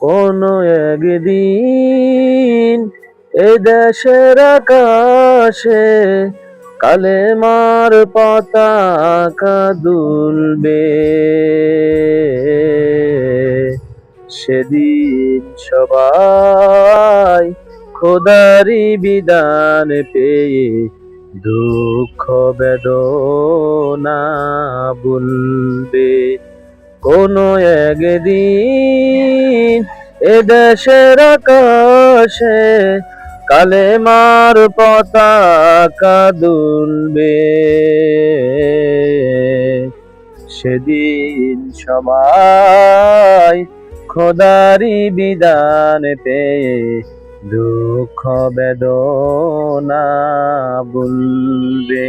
কোনো একদিন এ দেশের আকাশে কালেমার পতাকা দুলবে। সেদিন সবাই খোদারি বিধান পেয়ে দুঃখ বেদনা বলবে কোনো একদিন এ দেশের আকাশে কালেমার পতাকা দুলবে। সেদিন সবাই খোদারি বিধান পেয়ে দুঃখ বেদনা বলবে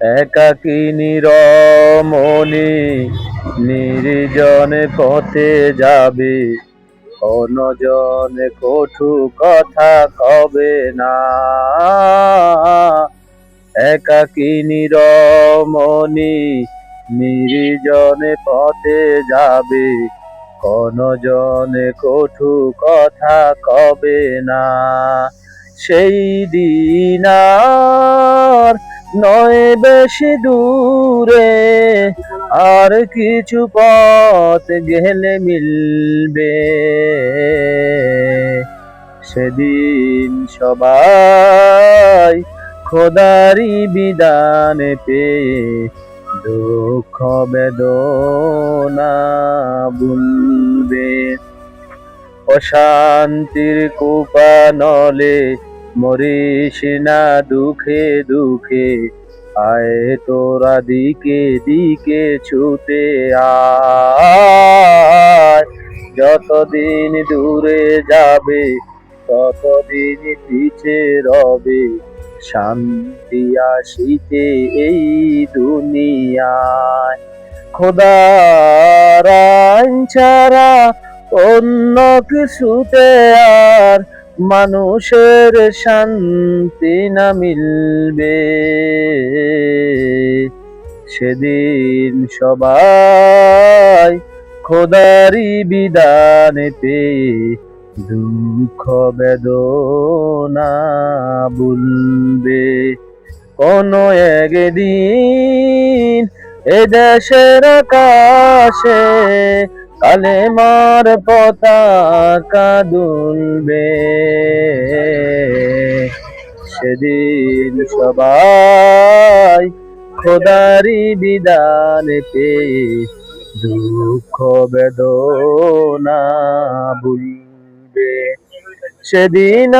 একাকিনী রমণী নির্জনে পথে যাবে। অনজনে কটু কথা কবে না। একাকিনী রমণী নির্জনে পথে যাবে। জনে কঠু কথা কবে না। সেই দিন আর নয় বেশি দূরে আর কিছু পথ গেলে মিলবে। সেদিন সবাই খোদারি বিধান পেয়ে দুঃখ বেদনা বুলবে অশান্তির কুপা নলে মরিস না দুঃখে দুঃখে, আয় তোরা দিকে দিকে ছুটে আয়। যতদিন দূরে যাবে, ততদিন পিছে রবে, শান্তি আসিতে এই দুনিয়ায়। খোদার আইন ছাড়া অন্য কিছুতে আর মানুষের শান্তি না মিলবে। সেদিন সবাই খোদারি বিধান পেয়ে দুঃখ বেদনা বলবে কোনো একদিন এ দেশের আকাশে কালেমার পতাকা দুলবে সেদিন সবাই খোদারি পেয়ে দুঃখ বেদনা ভুলবে। সেদিন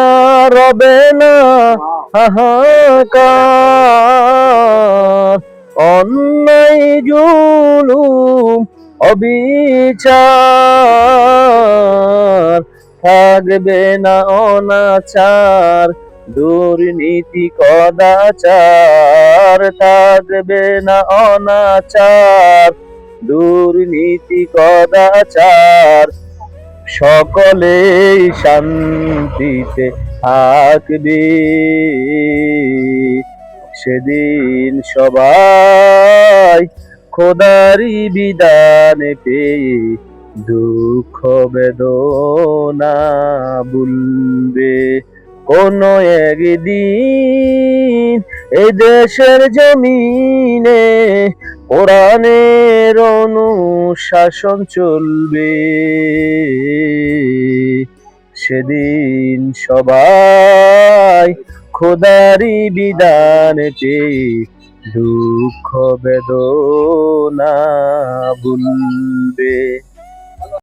রবে না হাহাকার। অন্যায় জুলুম অবিচার থাকবে না অনাচার, দুর্নীতি, কদাচার থাকবে না অনাচার, দুর্নীতি, কদাচার। সকলেই শান্তিতে থাকবে। সেদিন সবাই খোদারি বিধান পেয়ে দুঃখ বেদনা বলবে কোনো একদিন এই দেশের জমিনে কোরআনের অনুশাসন চলবে। সেদিন সবাই খোদারি বিধান পেয়ে দুঃখ বেদনা বলবে